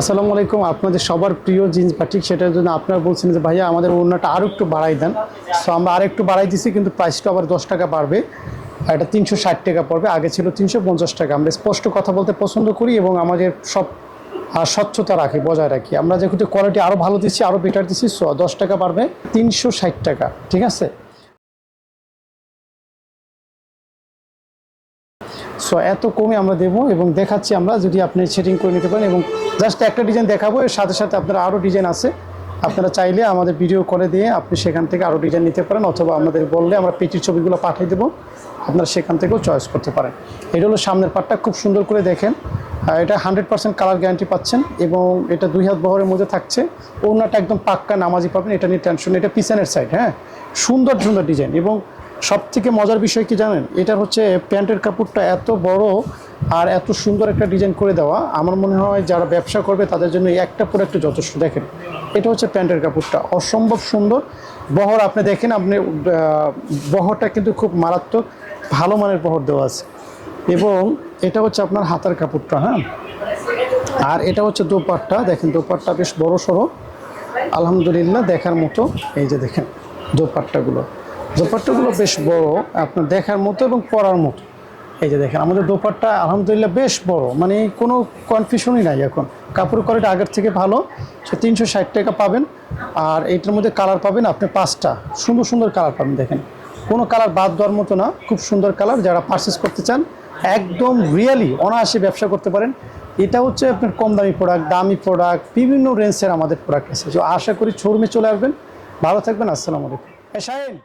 আসসালামু আলাইকুম। আপনাদের সবার প্রিয় জিন্স বাটিক, সেটার জন্য আপনারা বলছেন যে, ভাইয়া, আমাদের ওড়নাটা আরও একটু বাড়াই দেন। সো আমরা আর একটু বাড়াই দিছি, কিন্তু প্রাইসটা আবার দশ টাকা বাড়বে। এটা তিনশো ষাট টাকা পড়বে, আগে ছিল তিনশো পঞ্চাশ টাকা। আমরা স্পষ্ট কথা বলতে পছন্দ করি এবং আমাদের সব স্বচ্ছতা রাখি, বজায় রাখি। আমরা যেহেতু কোয়ালিটি আরও ভালো দিচ্ছি আরও বেটার দিচ্ছি সো দশ টাকা বাড়বে, তিনশো ষাট টাকা, ঠিক আছে? সো এত কমে আমরা দেবো এবং দেখাচ্ছি আমরা যদি আপনি সেটিং করে নিতে পারেন এবং জাস্ট একটা ডিজাইন দেখাবো, এর সাথে সাথে আপনারা আরও ডিজাইন আছে। আপনারা চাইলে আমাদের ভিডিও করে দিয়ে আপনি সেখান থেকে আরও ডিজাইন নিতে পারেন অথবা আমাদের বললে আমরা পেটির ছবিগুলো পাঠিয়ে দেবো, আপনারা সেখান থেকেও চয়েস করতে পারেন। এটা হলো সামনের পার্টটা খুব সুন্দর করে দেখেন। এটা হান্ড্রেড পার্সেন্ট কালার গ্যারান্টি পাচ্ছেন এবং এটা দুই হাত বহরের মধ্যে থাকছে। ওনাটা একদম পাক্কা নামাজি পাবেন, এটা নিয়ে টেনশন এটা পিছনের সাইড হ্যাঁ? সুন্দর সুন্দর ডিজাইন এবং সব থেকে মজার বিষয় কি জানেন? এটা হচ্ছে প্যান্টের কাপড়টা এত বড় আর এত সুন্দর একটা ডিজাইন করে দেওয়া। আমার মনে হয় যারা ব্যবসা করবে তাদের জন্য একটা পরে একটু যথেষ্ট। দেখেন, এটা হচ্ছে প্যান্টের কাপড়টা। অসম্ভব সুন্দর। বহর আপনি দেখেন, আপনি বহরটা কিন্তু খুব মারাত্মক, ভালো মানের বহর দেওয়া আছে। এবং এটা হচ্ছে আপনার হাতার কাপড়টা হ্যাঁ? আর এটা হচ্ছে দোপাট্টা। দেখেন, দোপাট্টা বেশ বড় সড়ো আলহামদুলিল্লাহ, দেখার মতো। এই যে দেখেন, দোপাট্টাগুলো। দোপাট্টাগুলো বেশ বড়, আপনার দেখার মতো এবং পরার মতো। এই যে দেখেন, আমাদের দোপাট্টা আলহামদুলিল্লাহ বেশ বড় মানে কোনো কনফিউশনই নাই এখন। কাপড় কোয়ালিটি আগের থেকে ভালো, সে তিনশো ষাট টাকা পাবেন, আর এইটার মধ্যে কালার পাবেন আপনি পাঁচটা। সুন্দর সুন্দর কালার পাবেন দেখেন। কোনো কালার বাদ দেওয়ার মতো না, খুব সুন্দর কালার যারা পারচেস করতে চান, একদম রিয়েলি অনায়াসে ব্যবসা করতে পারেন। এটা হচ্ছে আপনার কম দামি প্রোডাক্ট দামি প্রোডাক্ট বিভিন্ন রেঞ্জের আমাদের প্রোডাক্ট আছে। আশা করি শোরুমে চলে আসবেন। ভালো থাকবেন, আসসালামু আলাইকুম। শাহিন